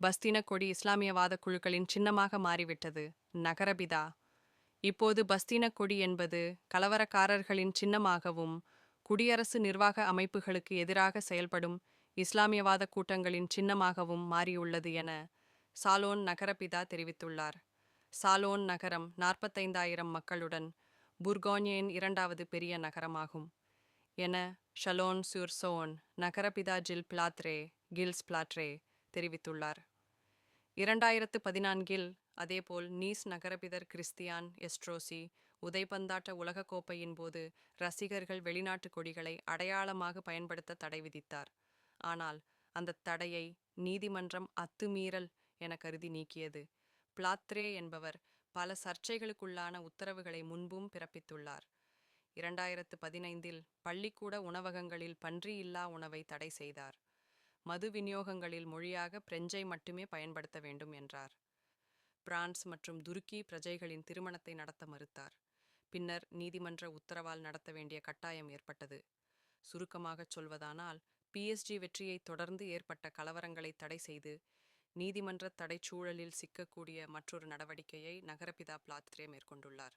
பஸ்தீன கொடி இஸ்லாமியவாத குழுக்களின் சின்னமாக மாறிவிட்டது. நகரபிதா. இப்போது பஸ்தீன கொடி என்பது கலவரக்காரர்களின் சின்னமாகவும் குடியரசு நிர்வாக அமைப்புகளுக்கு எதிராக செயல்படும் இஸ்லாமியவாத கூட்டங்களின் சின்னமாகவும் மாறியுள்ளது என சாலோன் நகரபிதா தெரிவித்துள்ளார். சாலோன் நகரம் நாற்பத்தைந்தாயிரம் மக்களுடன் புர்கோனியின் இரண்டாவது பெரிய நகரமாகும் என ஷலோன் சூர்சோன் நகரபிதா ஜில் பிளாத்ரே கில்ஸ் பிளாட்ரே தெரிவித்துள்ளார். இரண்டாயிரத்து பதினான்கில் அதேபோல் நீஸ் நகரபிதர் கிறிஸ்தியான் எஸ்ட்ரோசி உதைபந்தாட்ட உலகக்கோப்பையின் போது ரசிகர்கள் வெளிநாட்டு கொடிகளை அடையாளமாக பயன்படுத்த தடை விதித்தார். ஆனால் அந்த தடையை நீதிமன்றம் அத்துமீறல் என கருதி நீக்கியது. பிளாத்ரே என்பவர் பல சர்ச்சைகளுக்குள்ளான உத்தரவுகளை முன்பும் பிறப்பித்துள்ளார். இரண்டாயிரத்து பதினைந்தில் பள்ளிக்கூட உணவகங்களில் பன்றி இல்லா உணவை தடை செய்தார். மது விநியோகங்களில் மொழியாக பிரெஞ்சை மட்டுமே பயன்படுத்த வேண்டும் என்றார். பிரான்ஸ் மற்றும் துருக்கி பிரஜைகளின் திருமணத்தை நடத்த மறுத்தார். பின்னர் நீதிமன்ற உத்தரவால் நடத்த வேண்டிய கட்டாயம் ஏற்பட்டது. சுருக்கமாகச் சொல்வதானால் பிஎஸ்ஜி வெற்றியைத் தொடர்ந்து ஏற்பட்ட கலவரங்களை தடை செய்து நீதிமன்ற தடைச்சூழலில் சிக்கக்கூடிய மற்றொரு நடவடிக்கையை நகரபிதா பிளாத்ரே மேற்கொண்டுள்ளார்.